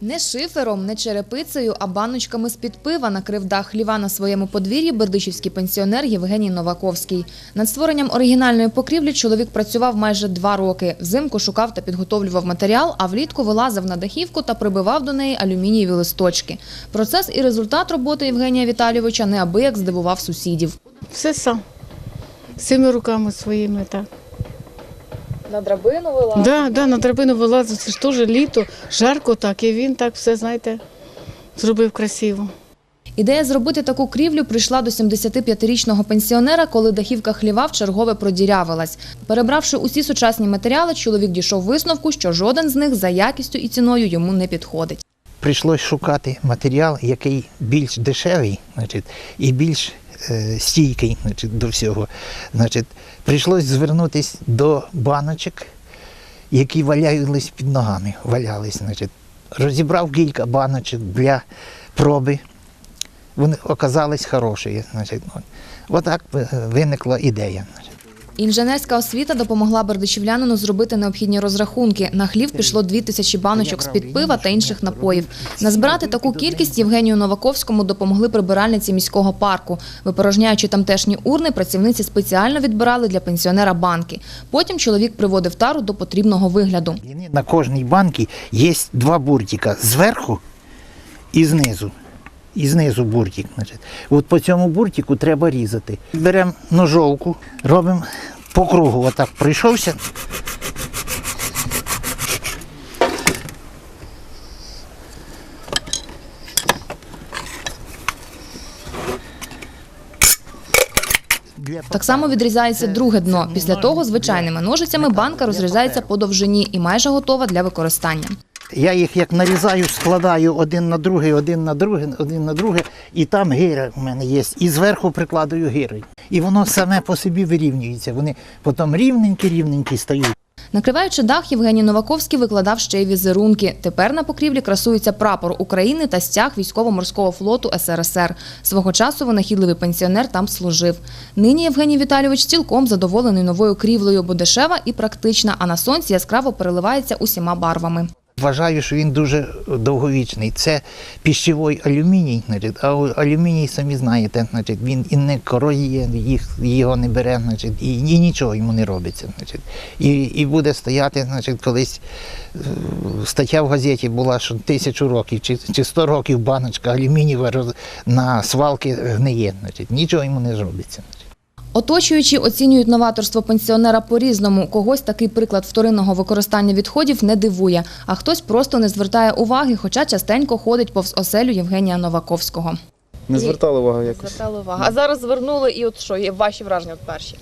Не шифером, не черепицею, а баночками з-під пива накрив дах хліва на своєму подвір'ї бердичівський пенсіонер Євгеній Новаковський. Над створенням оригінальної покрівлі чоловік працював майже два роки. Взимку шукав та підготовлював матеріал, а влітку вилазив на дахівку та прибивав до неї алюмінієві листочки. Процес і результат роботи Євгенія Віталійовича неабияк здивував сусідів. Все сам. Цими руками своїми, так. На драбину вилазив? Да, да, на драбину вилазив, це ж теж літо, жарко так, і він так все, знаєте, зробив красиво. Ідея зробити таку крівлю прийшла до 75-річного пенсіонера, коли дахівка хліва вчергове продірявилась. Перебравши усі сучасні матеріали, чоловік дійшов висновку, що жоден з них за якістю і ціною йому не підходить. Прийшлось шукати матеріал, який більш дешевий, значить, і більш стійкий значить, до всього. Значить, прийшлось звернутися до баночок, які валялись під ногами. Валялись, значить. Розібрав кілька баночок для проби. Вони оказались хороші. Значить. ну. Отак е, виникла ідея. Інженерська освіта допомогла бердичівлянину зробити необхідні розрахунки. На хлів пішло дві тисячі баночок з-під пива та інших напоїв. Назбирати таку кількість Євгенію Новаковському допомогли прибиральниці міського парку. Випорожняючи тамтешні урни, працівниці спеціально відбирали для пенсіонера банки. Потім чоловік приводив тару до потрібного вигляду. На кожній банці є два буртика зверху і знизу. І знизу буртик. От по цьому буртику треба різати. Беремо ножовку, робимо по кругу, отак прийшовся. Так само відрізається друге дно. Після того звичайними ножицями банка розрізається по довжині і майже готова для використання. Я їх як нарізаю, складаю один на другий, один на другий, один на друге, і там гиря в мене є. І зверху прикладаю гири. І воно саме по собі вирівнюється. Вони потім рівненькі-рівненькі стають. Накриваючи дах, Євгеній Новаковський викладав ще й візерунки. Тепер на покрівлі красується прапор України та стяг військово-морського флоту СРСР. Свого часу винахідливий пенсіонер там служив. Нині Євгеній Віталійович цілком задоволений новою крівлею, бо дешева і практична, а на сонці яскраво переливається усіма барвами. Вважаю, що він дуже довговічний. Це піщовий алюміній, значить, а алюміній, самі знаєте, значить, він і не короє, їх, його не бере, значить, і, і нічого йому не робиться. Значить. І, і буде стояти, значить, колись е, стаття в газеті була, що тисячу років чи, чи 100 років баночка алюмінієва на свалки гниє. Значить, нічого йому не зробиться. Оточуючі оцінюють новаторство пенсіонера по-різному. Когось такий приклад вторинного використання відходів не дивує, а хтось просто не звертає уваги, хоча частенько ходить повз оселю Євгенія Новаковського. Не звертали увагу якось. Звертали увагу. А зараз звернули, і от що є ваші враження от перші?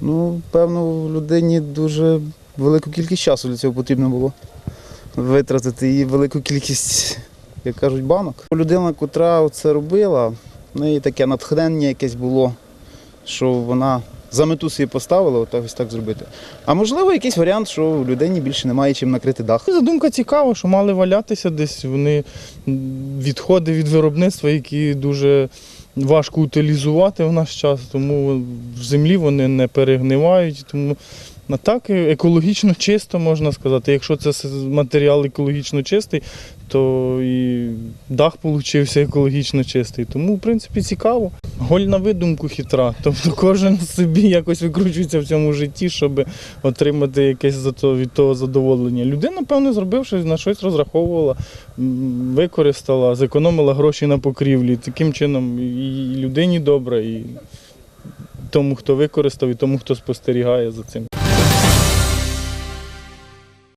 Ну, певно, людині дуже велику кількість часу для цього потрібно було витратити і велику кількість, як кажуть, банок. Людина, котра це робила, в неї таке натхнення якесь було, що вона за мету собі поставила отак ось так зробити. А можливо, якийсь варіант, що в людині більше немає чим накрити дах. Задумка цікава, що мали валятися десь. Вони відходи від виробництва, які дуже важко утилізувати в наш час, тому в землі вони не перегнивають. Тому а так е, екологічно чисто можна сказати. Якщо це матеріал екологічно чистий, то і дах получився екологічно чистий. Тому, в принципі, цікаво. Голь на видумку хитра. Тобто кожен собі якось викручується в цьому житті, щоб отримати якесь від того задоволення. Людина, певно, зробивши, на щось розраховувала, використала, зекономила гроші на покрівлі. Таким чином і людині добре, і тому, хто використав, і тому, хто спостерігає за цим.